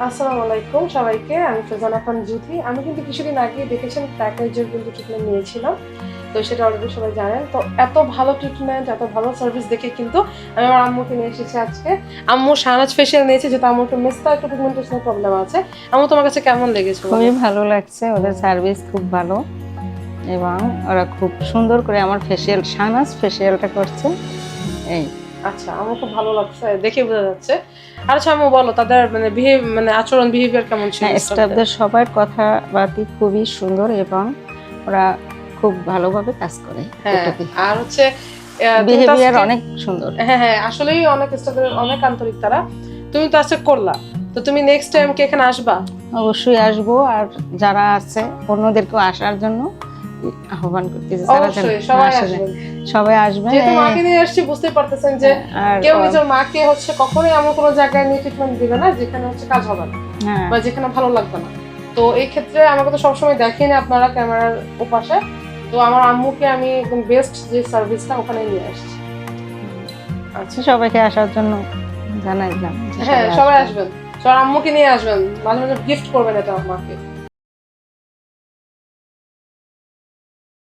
আসসালামু আলাইকুম সবাইকে, আমি ফেজানা খান জুথি। আমি কিন্তু কিছুদিন আগে দেখেছেন প্যাকেজের কিন্তু ট্রিটমেন্ট নিয়েছিলাম। তো সেটা অলরেডি সবাই জানেন। তো এত ভালো ট্রিটমেন্ট এত ভালো সার্ভিস দেখে কিন্তু আমি আমার আম্মুকে নিয়ে এসেছি আজকে। আম্মু শাহনাজ ফেশিয়াল নিয়েছে যেহেতু আম্মুর একটু মেস্তা একটু পিগমেন্টেশনের প্রবলেম আছে। আম্মু, তোমার কাছে কেমন লেগেছে খুবই ভালো লাগছে। ওদের সার্ভিস খুব ভালো। এবং ওরা খুব সুন্দর করে আমার ফেসিয়াল শাহনাজ ফেসিয়ালটা করছে। এই। আচ্ছা আমার খুব ভালো লাগছে দেখে বোঝা যাচ্ছে। আর আচ্ছা আম্মু বলো তাদের মানে বিহেভ মানে আচরণ বিহেভিয়ার কেমন ছিল হ্যাঁ স্টাফদের সবার কথাবার্তি খুবই সুন্দর এবং ওরা খুব ভালোভাবে কাজ করে হ্যাঁ আর হচ্ছে বিহেভিয়ার অনেক সুন্দর। হ্যাঁ হ্যাঁ আসলেই অনেক স্টাফদের অনেক আন্তরিক তারা। তুমি তো আজকে করলা তো তুমি নেক্সট টাইম কি এখানে আসবা? অবশ্যই আসব আর যারা আছে অন্যদেরকেও আসার জন্য আহ্বান করতেছি অবশ্যই সবাই আসে। আসবেন যেহেতু মাকে নিয়ে আসছি বুঝতেই পারতেছেন যে কেউ নিজের মাকে হচ্ছে কখনোই এমন কোনো জায়গায় নিয়ে ট্রিটমেন্ট দিবে না যেখানে হচ্ছে কাজ হবে না হ্যাঁ। বা যেখানে ভালো লাগবে না। তো এই ক্ষেত্রে আমাকে তো সবসময় দেখেনি আপনারা ক্যামেরার ওপাশে। তো আমার আম্মুকে আমি একদম বেস্ট যে সার্ভিসটা ওখানে নিয়ে আসছি। আচ্ছা সবাইকে আসার জন্য জানাইলাম হ্যাঁ সবাই। আসবেন। সবার আম্মুকে নিয়ে আসবেন। মাঝে মাঝে গিফট করবেন এটা আমাকে।